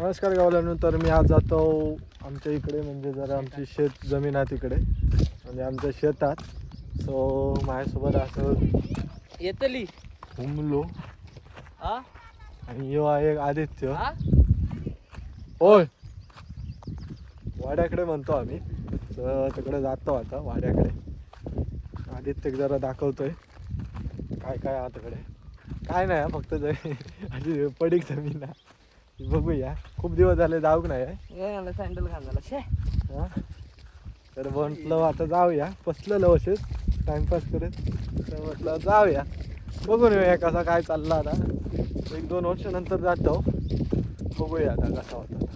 नमस्कार गावाला तर मी आज जातो आमच्या इकडे म्हणजे जरा आमची शेत जमीन आहे तिकडे. म्हणजे आमच्या शेतात. सो माझ्यासोबत असं येतली. हुमलो हा आणि यो आहे एक आदित्य. हा होय वाड्याकडे म्हणतो आम्ही. तर तिकडे जातो आता वाड्याकडे. आदित्य जरा दाखवतोय. काय काय आहे तिकडे? काय नाही फक्त अशी पडीक जमीन आहे. बघूया. खूप दिवस झाले जाऊक नाही. सँडल घालायला. शे. हा? तर म्हटलं आता जाऊया. बसलेलं असेच. टाइमपास करत. तर म्हटलं जाऊया. बघून येऊया कसा काय चालला आता. एक दोन वर्ष नंतर जातो. बघूया आता कसा होता.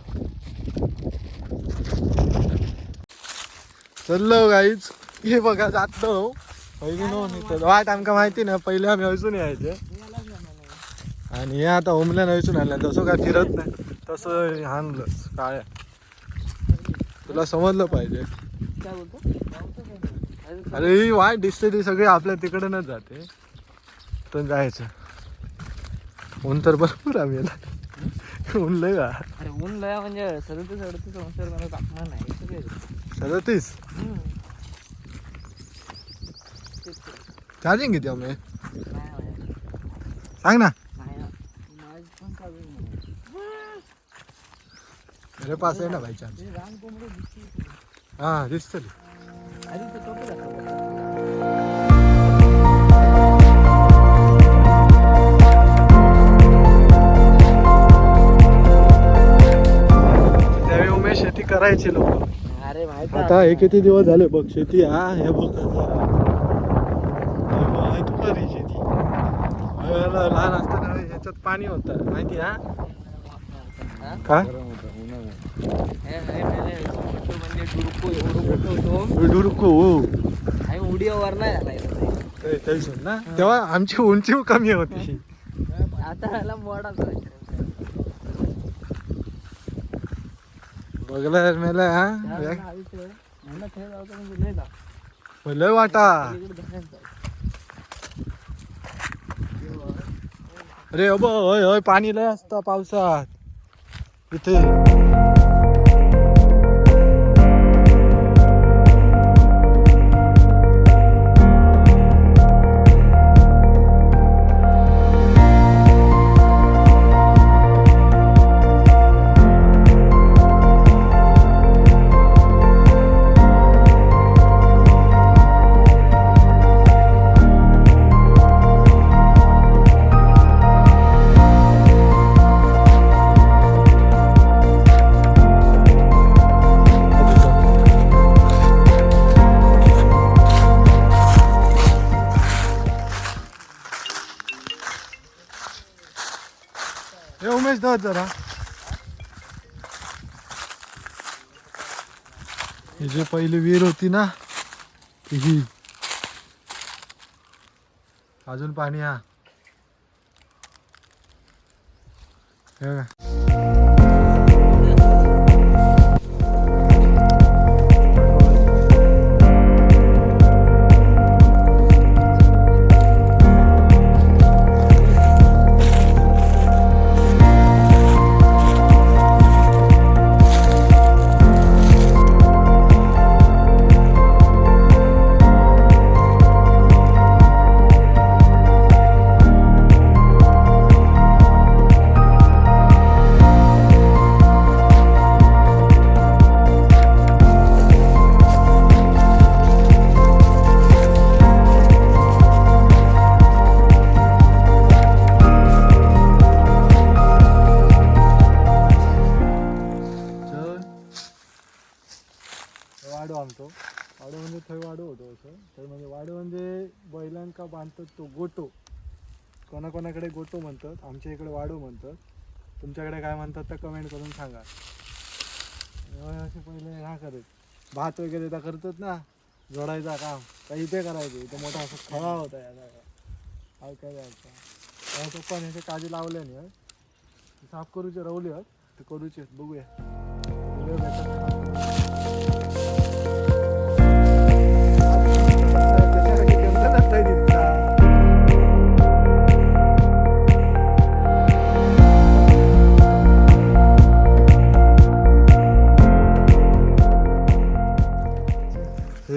चललो गाईच हे बघा जातो. पहिले वाट आमका माहिती ना पहिले आम्ही हसून यायचे. आणि हे आता ओमल्या हसून आल्या तसं काय फिरत नाही. तसं हाणलंच काय? तुला समजलं पाहिजे. अरे ही वाट दिसते ती सगळी आपल्या तिकडूनच जाते. तर जायचं. ऊन तर भरपूर आम्ही ऊन लय का अरे ऊन लया म्हणजे सदतीस अडतीस अंशावर तापमान आहे. सदतीस. चार्जिंग किती आम्ही. सांग ना. माझं पण चालू आहे. मेरे पास आहे ना भाई कोंबडं दिसते. हा दिसत आधी तर टोपी दाखव. त्यावेळी उमेश शेती करायचे लोक. अरे माहीत आता हे किती दिवस झाले बघ शेती हा हे बघ कसं हे बघ, आहे तू खरी शेती लहान असताना ह्याच्यात पाणी होतं. माहिती हा? काय म्हणजे डुरको उडीवर नाही ना. तेव्हा आमची उंची कमी होती. आता मोडा बघला मेला हा? लय वाटा. अरे अब होय होय पाणी लय असतं पावसात. इथे हे उमेश जरा. ही जी पहिली विहीर होती ना ती ही. अजून पाणी हा. बैलांका बांधतात तो गोटो. कोणाकोणाकडे गोटो म्हणतात आमच्या इकडे वाडो म्हणतात. तुमच्याकडे काय म्हणतात तर कमेंट करून सांगा. असे पहिले हा करत. भात वगैरे तर करतात ना. जोडायचा काम. तर इथे करायचं. इथे मोठा असं खळा होता या काय काय द्यायचा त्या पप्पाने ह्याचे काजी लावले नाही साफ करूचे रवले आहेत ते करूचे आहेत, बघूया.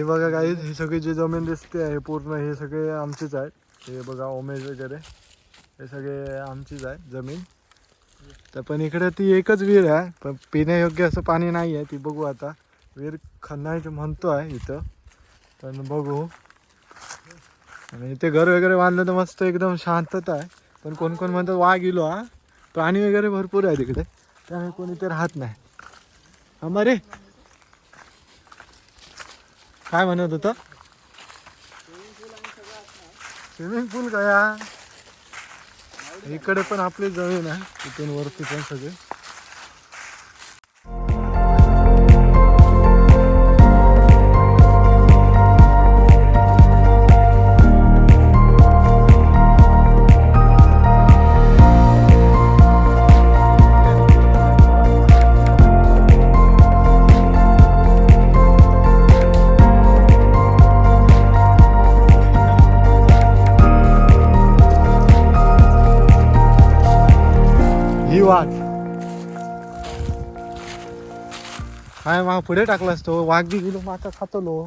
बघा गाईज ही सगळी जी जमीन दिसते आहे पूर्ण हे सगळे आमचीच आहेत. हे बघा ओमेज वगैरे. हे सगळे आमचीच आहे जमीन. तर पण इकडे ती एकच विहीर आहे पण पिण्यायोग्य असं पाणी नाही आहे ती बघू आता. विहीर खणायचं म्हणतो आहे इथं. पण बघू. आणि इथे घर वगैरे बांधलं तर मस्त एकदम शांतता आहे. पण कोण कोण म्हणतात वाघ इलो हा? प्राणी वगैरे भरपूर आहे तिकडे त्यामुळे कोणी इथे राहत नाही. अमरे काय म्हणत होतं? स्विमिंग पूल काय इकडे पण आपली जमीन आहे तिथून वरती पण सगळे. वाघ काय मा पुढे टाकलास तो? वाघ बी गेलो माका खातलो.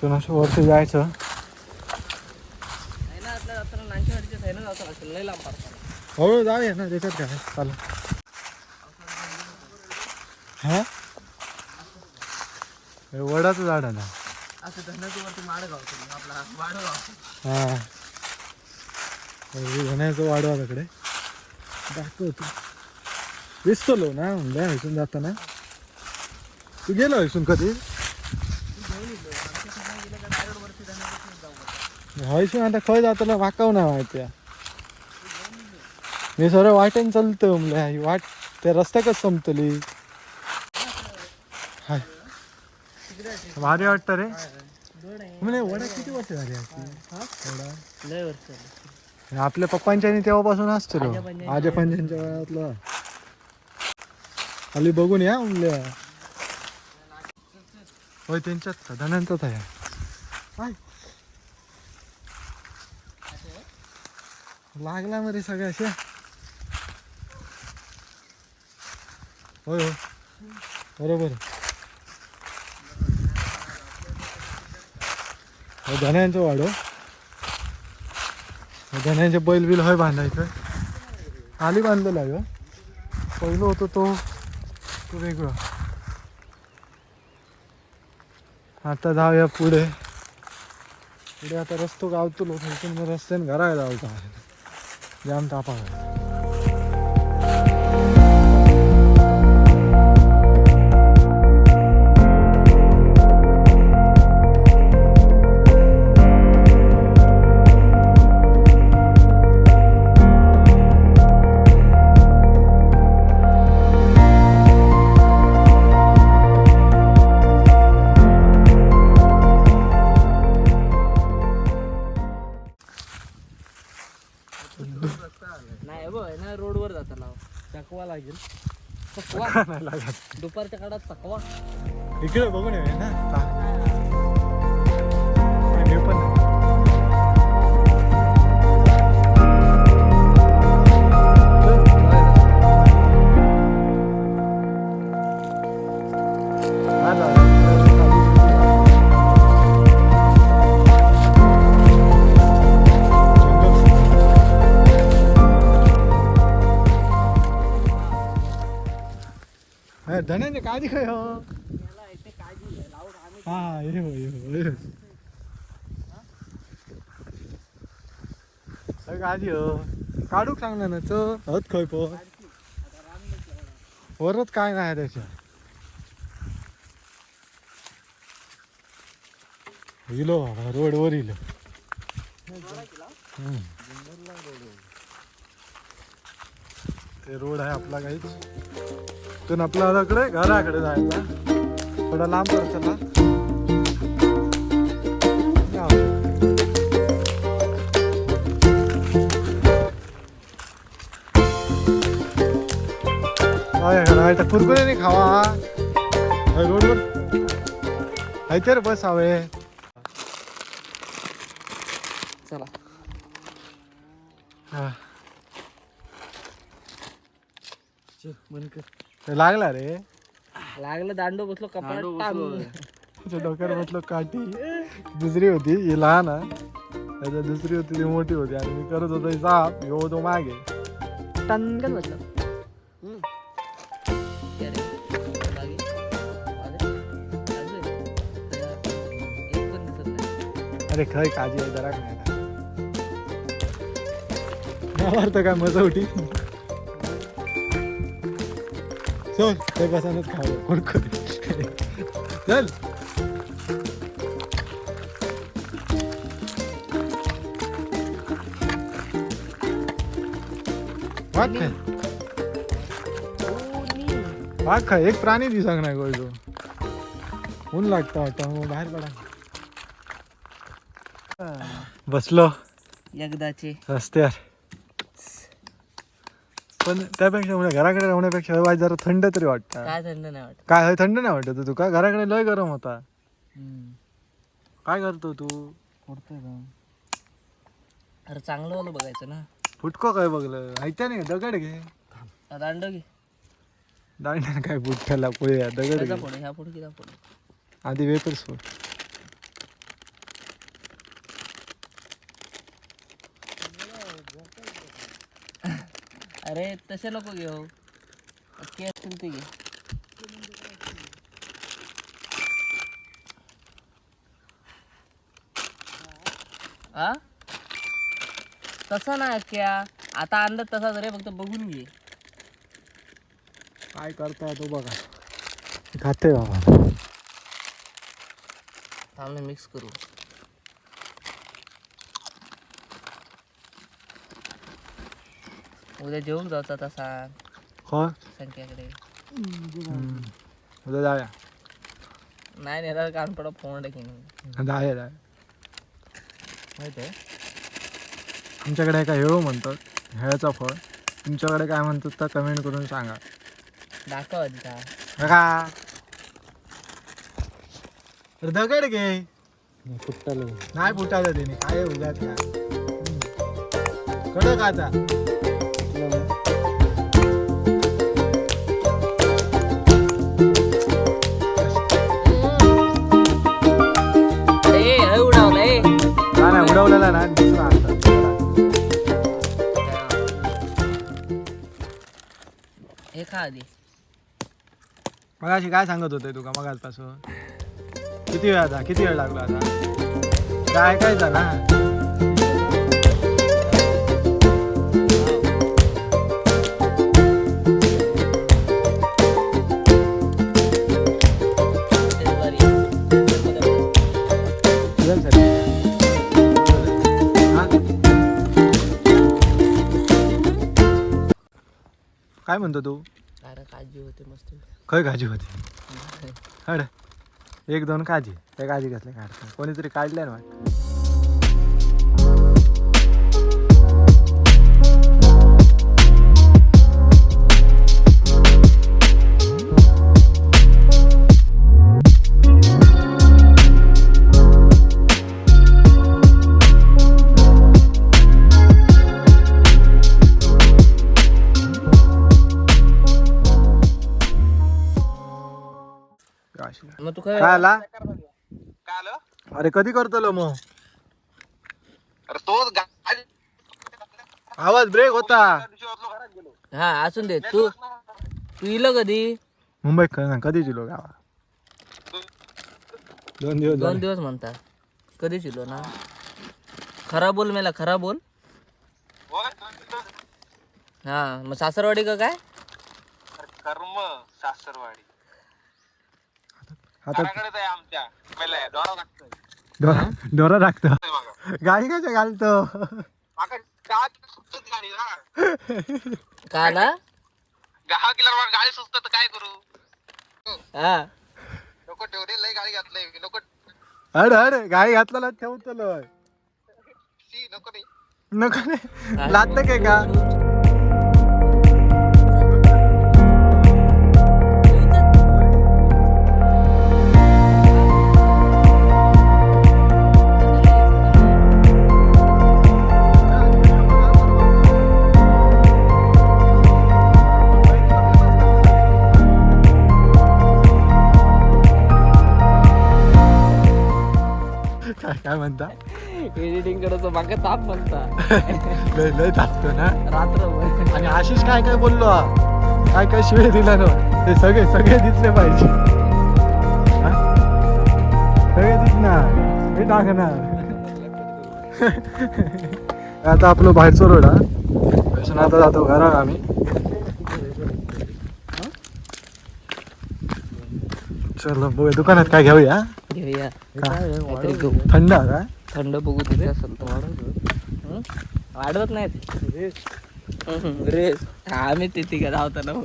तुला असं वरती जायचं? हळू जाऊया ना त्याच्यात काय चालेल. हा? हे वडाचं झाड आहे ना. असं धनाच्या माडगाव आपला वाडगाव हा. घेण्याचं वाढवा तिकडे. दाखवतो. दिसतो ना म्हणलं इथून जाताना. तू गेलो इथून कधी? हयसून आता खंय जातलो वाकाव ना माहिती आहे. मी सर वाटेन चलतो म्हणलं वाट त्या रस्त्याकच संपतली हाय भारी वाटतं रे. म्हणजे वडा किती वर्ष झाली लय वर्ष झाली. आपल्या पप्पांच्या आणि तेव्हापासून असतो रो. आजा पंजांच्या वयातलं खाली बघून या म्हणल्या होय त्यांच्यात का धन्यांचाच आहे. हाय. लागला मध्ये सगळ्या अशा. होय हो बरोबर धन्यांचं वाढो धन्यांचे बैल बिल होय बांधायचं खाली बांधलेला आहे हो. पहिलं होतं तो तो वेगळं. आता जाऊया पुढे. पुढे आता रस्तो गावतो लोक इथून मग रस्त्याने घरा जाऊ जाम तापा नाही लागत. दुपारच्या काळात चकवा इकडे बघून येऊया ना. काय दिखाय हो. हा ये हो ये हो ये हो. गाडी हो. काढूक सांगणार ना च हत खय पण वरच काय नाही त्याच्या. इलो बाबा रोड वर इलो. ते रोड आहे आपला काहीच. तिथून आपला आकडे घराकडे जायचा. थोडा लांब पडतो ना कुरकुरे नाही खावा हय, रोडवर आहे तर बस हवे चला हा बंद कर ते लागला रे लागलं दांडो बसलो टांगून. त्याच्या डोक्यावर म्हटलं काठी दुसरी होती ही लहान आहे. त्याच्या दुसरी होती ती मोठी होती आणि मी करत होतो साप ह्यो होतो मागे टनकन बसलं क्या रे? मागे? मागे? बाजू आहे? एक पण दिसत नाही. अरे खय काजी आहे जरा मारतं काय मजा उठी चल ते बसानच खावं कोण चल वाघ काय वाघ काय एक प्राणी दिसक नाही गोय तो ऊन लागतं वाटतं मग बाहेर पडा बसलो एकदाचे रस्त्यावर पण त्यापेक्षा म्हणजे घराकडे राहण्यापेक्षा हवा जरा थंड तरी वाटतं. काय थंड नाही वाटत. काय हय थंड नाही वाटत तुका घराकडे लय गरम होता. काय करतो तू? अरे चांगलं वालं बघायचं ना. फुटको काय बघलं? ऐकता नाही का? दगड घे. हा दांडो घे. दांड काय फुटक्याला पुढे दगड त्याचा घे. ह्या किती आधी वेपर सोड अरे तसे नको घेऊ. के असतील ते. घे आ? तसं ना क्या आता अंदाज तसाच रे फक्त बघून घे. काय करता तो बघा. खाते बाबा. थांबले मिक्स करू. उद्या जेवून जायचा तसा. हो संख्याकडे. उद्या जाऊया. नाही नेणार कान पडा फोन टाकीन जाऊया जाऊया. माहीत आहे? आमच्याकडे एका हेळू म्हणतात हेळाचा फळ. तुमच्याकडे काय म्हणतात तर कमेंट करून सांगा. दाखव आधी का? अरे दगड घे. फुटलं नाही फुटायचं त्याने काय उगाच काय कडक आता. उडवलेला ना दुसरा. हे खा आधी. मगाशी काय सांगत होते तुका मगाचपासून किती वेळ आता? किती वेळ लागला आता? काय ऐकायचं ना काय म्हणतो तू? अरे काळजी होते मस्त. खय काजी होती. हड. एक दोन काजी त्या काजी कसल्या काढतो कोणीतरी काढल्या ना मग तू काय काय आला काय आलं? अरे कधी करतलो मग? अरे गाडी आवाज ब्रेक होता. दिवशी वाचलो घरात गेलो हा असून दे. तू तू इलं कधी? मुंबईत क- कधी चिलो गावा दोन दिवस दोन. दिवस म्हणता. कधी चिलो ना? खरा बोल मेला खरा बोल. होय? हा मग सासरवाडी का काय? अरे कर्म सासरवाडी. आता घराकडेच आहे आमच्या. मेले डोळा लागतोय डोरा डोरा टाकतो मागं. गाडी कशा घालतो? मागं दहा किलो सुचत गाडी ना. का आला दहा गाडी सुचत तर काय करू? हा. नको ठेव रे लय गाडी घातलंय नको हड हड गाडी घातला ठेवतो सी नको नाही नको नाही लात काय का? काय म्हणता? एडिटिंग करायचं मागे ताप म्हणता. लय लय तापतो ना? रात्रभर. आणि आशिष काय काय बोललो? काय काय शिवे दिला ना? ते सगळे सगळे दिसले पाहिजे. हा? सगळे दिसणार. हे टाकणार. आता आपलं बाहेरचं रोड हा? आता जातो घरात आम्ही. चलो बघूया. दुकानात काय घेऊया घेऊया. का? काहीतरी घेऊ थंड काय? थंड बघू तिथे असेल तर? वाढवत नाहीत रेस आम्ही ते तिघ धावतो ना हो.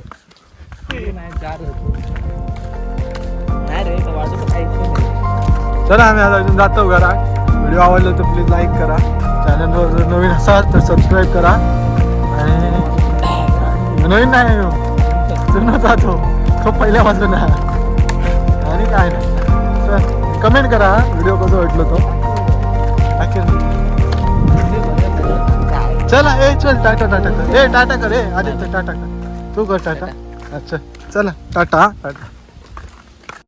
नाही रे वाढवत चला आम्ही आता इथून जातो घरात. व्हिडिओ आवडला तर प्लीज लाईक करा. चॅनलवर जर नवीन असाल तर सबस्क्राईब करा. आणि नवीन नाही. जुना जातो. तो पहिल्यापासून आणि काय नाही. कमेंट करा. व्हिडिओ कसं वाटलं तो? चला ए चल टाटा टाटा कर. ए टाटा कर ए आदित्य टाटा कर. तू कर टाटा. अच्छा चला टाटा टाटा.